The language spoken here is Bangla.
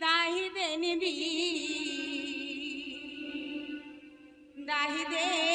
দাহিদেন বি দাহিদেন আবা